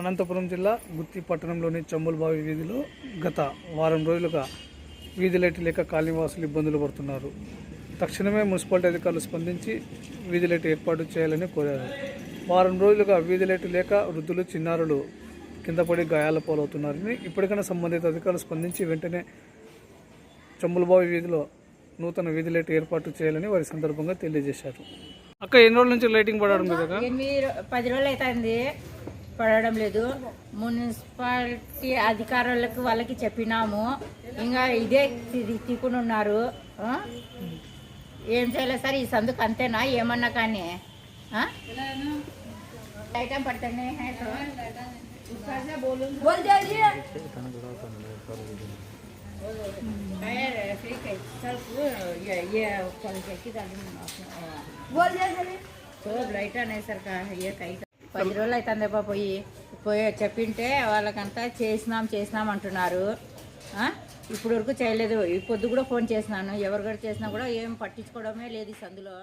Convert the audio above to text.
అనంతపురం జిల్లా గుత్తి పట్టణంలోని చంబులబావి వీధిలో గత వారం రోజులుగా వీధి లైట్ లేక కాలనీవాసులు ఇబ్బందులు పడుతున్నారు. తక్షణమే మున్సిపాలిటీ అధికారులు స్పందించి వీధి లైట్ ఏర్పాటు చేయాలని కోరారు. వారం రోజులుగా వీధి లైట్ లేక వృద్ధులు చిన్నారులు కింద పడి గాయాల పాలవుతున్నారని ఇప్పటికైనా సంబంధిత అధికారులు స్పందించి వెంటనే చంబులబావి వీధిలో నూతన వీధి లైట్ ఏర్పాటు చేయాలని వారి సందర్భంగా తెలియజేశారు. అక్క ఎన్ని రోజుల నుంచి లైటింగ్ పడడం పది రోజులు అవుతుంది. పడడం లేదు మున్సిపాలిటీ అధికారులకు వాళ్ళకి చెప్పినాము ఇంకా ఇదే తి- తిక్కుని ఉన్నారు ఆ? ఏం చేయలేదు సార్ ఈ సందుకు అంతేనా ఏమన్నా కానీ ఆ? ఐటమ్ పడుతున్నాయి హై తో. उसका से बोलूं बोल दीजिए ठीक है सर ये ये कल के डालूं बोल పది రోజులు అవుతుంది పోయి పోయి చెప్పింటే వాళ్ళకంతా చేసినాం చేసినాం అంటున్నారు. ఇప్పుడు వరకు చేయలేదు. ఈ పొద్దు కూడా ఫోన్ చేసినాను. ఎవరు కూడా చేసినా కూడా ఏం పట్టించుకోవడమే లేదు ఈ సందులో.